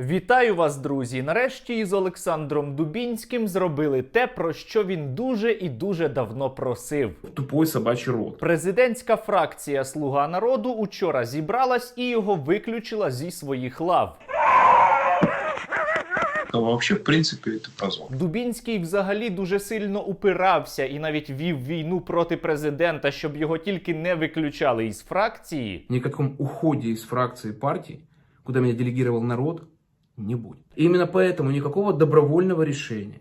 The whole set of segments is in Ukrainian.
Вітаю вас, друзі! Нарешті із Олександром Дубінським зробили те, про що він дуже і дуже давно просив. тупой собачий рот. Президентська фракція Слуга народу учора зібралась і його виключила зі своїх лав. А вообще, в принципе, это позор. Дубінський взагалі дуже сильно упирався і навіть вів війну проти президента, щоб його тільки не виключали із фракції. Никаком уходе из фракции партии, куда меня делегировал народ, не будет. И именно поэтому никакого добровольного решения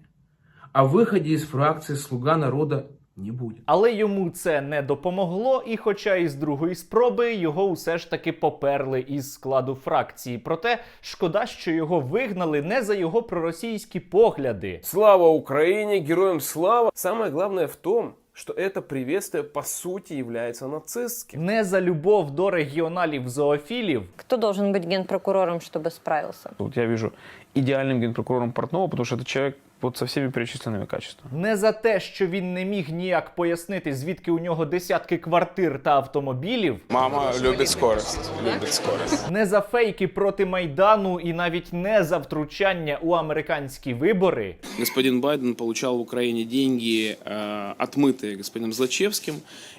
о выходе из фракции «Слуга народа» не будет. Але йому це не допомогло, і хоча із другої спроби його усе ж таки поперли із складу фракції. Проте шкода, що його вигнали не за його проросійські погляди. Слава Украине, героям слава! Самое главное в том, что это приветствие по сути является нацистским. Не за любов до регіоналів зоофілів, Кто должен быть генпрокурором, чтобы справился? Вот я вижу идеальным генпрокурором Портнова, потому что это человек вот со всеми перечисленными качествами. не за те, що він не міг ніяк пояснити, звідки у нього десятки квартир та автомобілів, Мама любит скорость. Любит скорость. не за фейки проти майдану і навіть не за втручання у американські вибори. господин Байден получал в Украине деньги, э, отмытые господином Злачевским,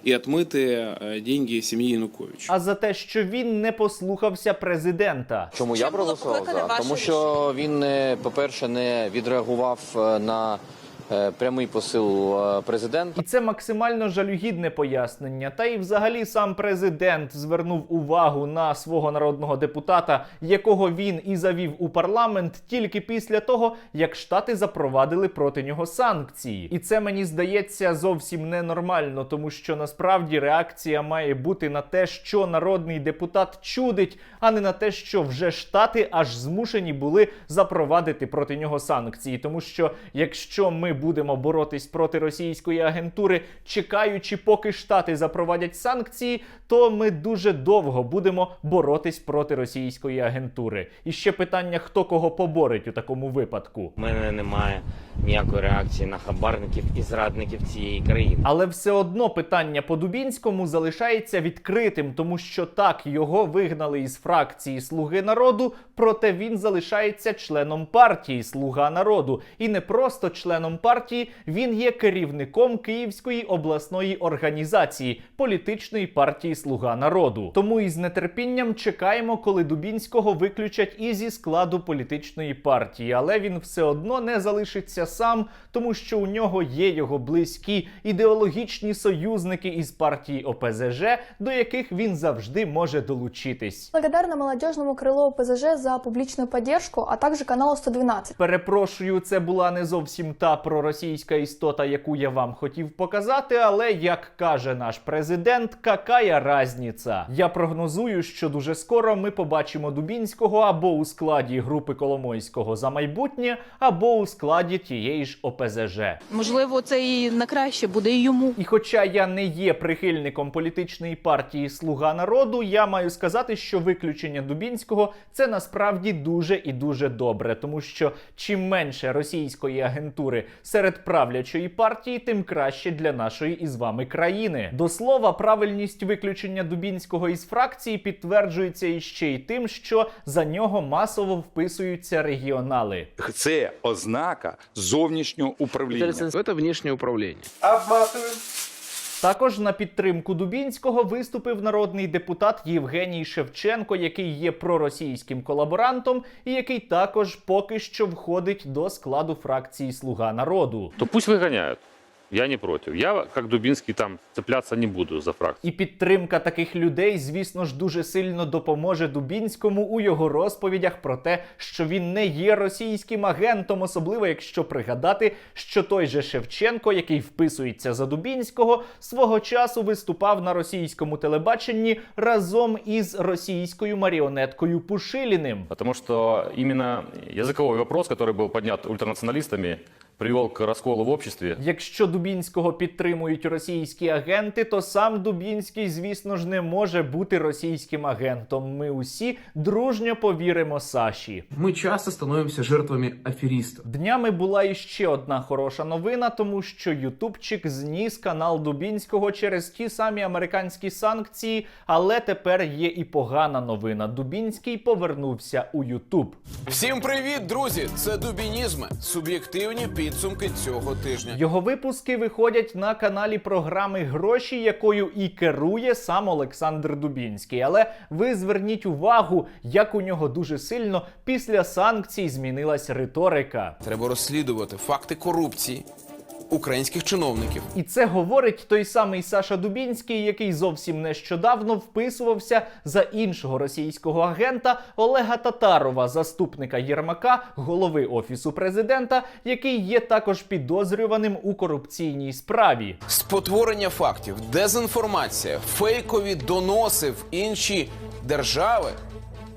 и отмытые э, деньги семьи Януковича. а за те, що він не послухався президента. Чому я проголосував за? Тому що він, е, по-перше, не відреагував е, на е, прямий посил е, президента. І це максимально жалюгідне пояснення. Та й взагалі сам президент звернув увагу на свого народного депутата, якого він і завів у парламент тільки після того, як штати запровадили проти нього санкції. І це мені здається зовсім ненормально, тому що насправді реакція має бути на те, що народний депутат чудить, а не на те, що вже штати аж змушені були запровадити проти нього санкції. Тому що якщо ми будемо боротись проти російської агентури, чекаючи, поки штати запровадять санкції, то ми дуже довго будемо боротись проти російської агентури. І ще питання, хто кого поборить у такому випадку. У мене немає ніякої реакції на хабарників і зрадників цієї країни. Але все одно питання по Дубінському залишається відкритим, тому що так його вигнали із фракції Слуги народу, проте він залишається членом партії Слуга народу. І не просто членом партії, він є керівником Київської обласної організації політичної партії Слуга народу. Тому із нетерпінням чекаємо, коли Дубінського виключать і зі складу політичної партії, але він все одно не залишиться сам, тому що у нього є його близькі ідеологічні союзники із партії ОПЗЖ, до яких він завжди може долучитись. Благодарна молодежному крылу ОПЗЖ за публичную поддержку, а также каналу 112. Перепрошую, це була не зовсім та проросійська істота, яку я вам хотів показати, але як каже наш президент, какая разниця? Я прогнозую, що дуже скоро ми побачимо Дубінського або у складі групи Коломойського за майбутнє, або у складі тієї ж ОПЗЖ. Можливо, це і на краще буде і йому. І хоча я не є прихильником політичної партії Слуга народу, я маю сказати, що виключення Дубінського це насправді дуже і дуже добре, тому що чим менше російської агентури серед правлячої партії, тим краще для нашої із вами країни. До слова, правильність виключення Дубінського із фракції підтверджується іще й тим, що за нього масово вписуються регіонали. Це ознака зовнішнього управління. внішнє управління. управление. Також на підтримку Дубінського виступив народний депутат Євгеній Шевченко, який є проросійським колаборантом, і який також поки що входить до складу фракції Слуга народу. То пусть выгоняют. Я не против. Я, как Дубинский, там цепляться не буду за фракцию. І підтримка таких людей, звісно ж, дуже сильно допоможе Дубінському у його розповідях про те, що він не є російським агентом, особливо якщо пригадати, що той же Шевченко, який вписується за Дубінського, свого часу виступав на російському телебаченні разом із російською маріонеткою Пушиліним. Потому что именно языковой вопрос, который был поднят ультранационалистами, привел к расколу в обществе. Якщо Дубінського підтримують російські агенти, то сам Дубінський, звісно ж, не може бути російським агентом. Ми усі дружньо повіримо Саші. Мы часто становимся жертвами аферистов. Днями була іще одна хороша новина, тому що Ютубчик зніс канал Дубінського через ті самі американські санкції. Але тепер є і погана новина. Дубінський повернувся у Ютуб. Всім привіт, друзі! Це Дубінізми. Суб'єктивні підсумки цього тижня. Його випуски виходять на каналі програми Гроші, якою і керує сам Олександр Дубінський. Але ви зверніть увагу, як у нього дуже сильно після санкцій змінилась риторика. Треба розслідувати факти корупції українських чиновників. І це говорить той самий Саша Дубінський, який зовсім нещодавно вписувався за іншого російського агента Олега Татарова, заступника Єрмака, голови офісу президента, який є також підозрюваним у корупційній справі. Спотворення фактів, дезінформація, фейкові доноси в інші держави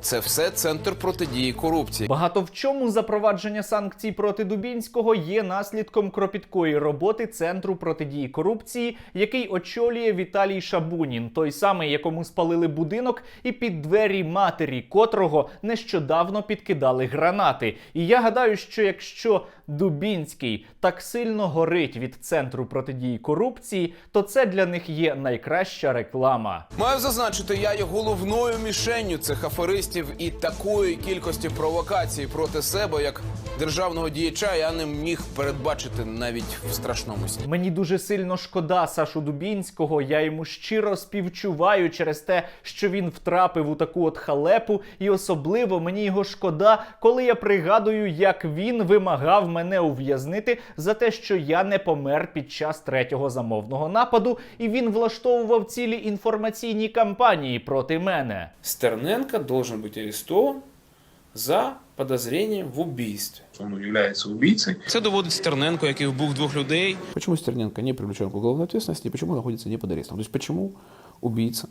це все центр протидії корупції. Багато в чому запровадження санкцій проти Дубінського є наслідком кропіткої роботи Центру протидії корупції, який очолює Віталій Шабунін, той самий, якому спалили будинок, і під двері матері, котрого нещодавно підкидали гранати. І я гадаю, що якщо Дубінський так сильно горить від центру протидії корупції, то це для них є найкраща реклама. Маю зазначити, я є головною мішенню цих аферистів і такої кількості провокацій проти себе, як державного діяча, я не міг передбачити навіть в страшному сні. Мені дуже сильно шкода Сашу Дубінського. Я йому щиро співчуваю через те, що він втрапив у таку от халепу, і особливо мені його шкода, коли я пригадую, як він вимагав мене ув'язнити за те, що я не помер під час третього замовного нападу, і він влаштовував цілі інформаційні кампанії проти мене. Стерненко должен быть арестован за подозрением в убийстве. Он является убийцей. Це доводить Стерненко, який вбув двох людей. Почему Стерненко не привлечен к уголовной ответственности и почему находится не под арестом? То есть почему убийца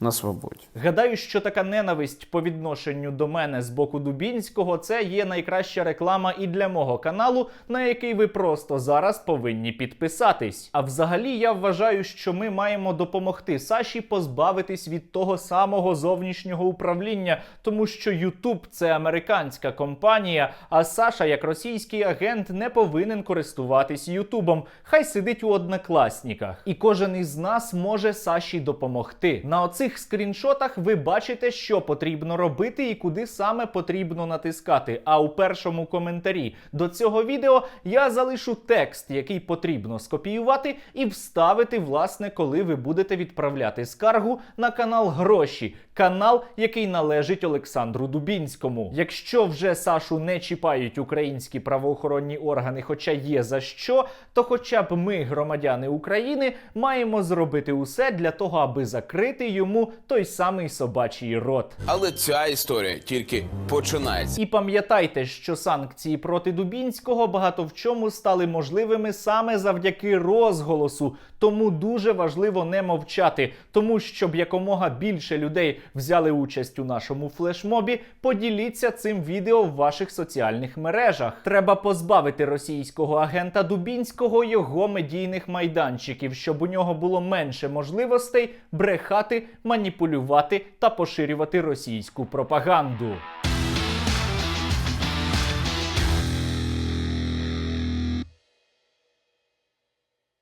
на свободе? Гадаю, що така ненависть по відношенню до мене з боку Дубінського це є найкраща реклама і для мого каналу, на який ви просто зараз повинні підписатись. А взагалі я вважаю, що ми маємо допомогти Саші позбавитись від того самого зовнішнього управління, тому що Ютуб це американська компанія, а Саша, як російський агент, не повинен користуватись Ютубом. Хай сидить у однокласніках. І кожен із нас може Саші допомогти. На оцих скріншотах ви бачите, що потрібно робити і куди саме потрібно натискати. А у першому коментарі до цього відео я залишу текст, який потрібно скопіювати і вставити, власне, коли ви будете відправляти скаргу на канал Гроші, канал, який належить Олександру Дубінському. Якщо вже Сашу не чіпають українські правоохоронні органи, хоча є за що, то хоча б ми, громадяни України, маємо зробити усе для того, аби закрити йому той самий собачий рот. Але ця історія тільки починається. І пам'ятайте, що санкції проти Дубінського багато в чому стали можливими саме завдяки розголосу. Тому дуже важливо не мовчати, тому щоб якомога більше людей взяли участь у нашому флешмобі. Поділіться цим відео в ваших соціальних мережах. Треба позбавити російського агента Дубінського його медійних майданчиків, щоб у нього було менше можливостей брехати, маніпулювати та поширювати російську пропаганду.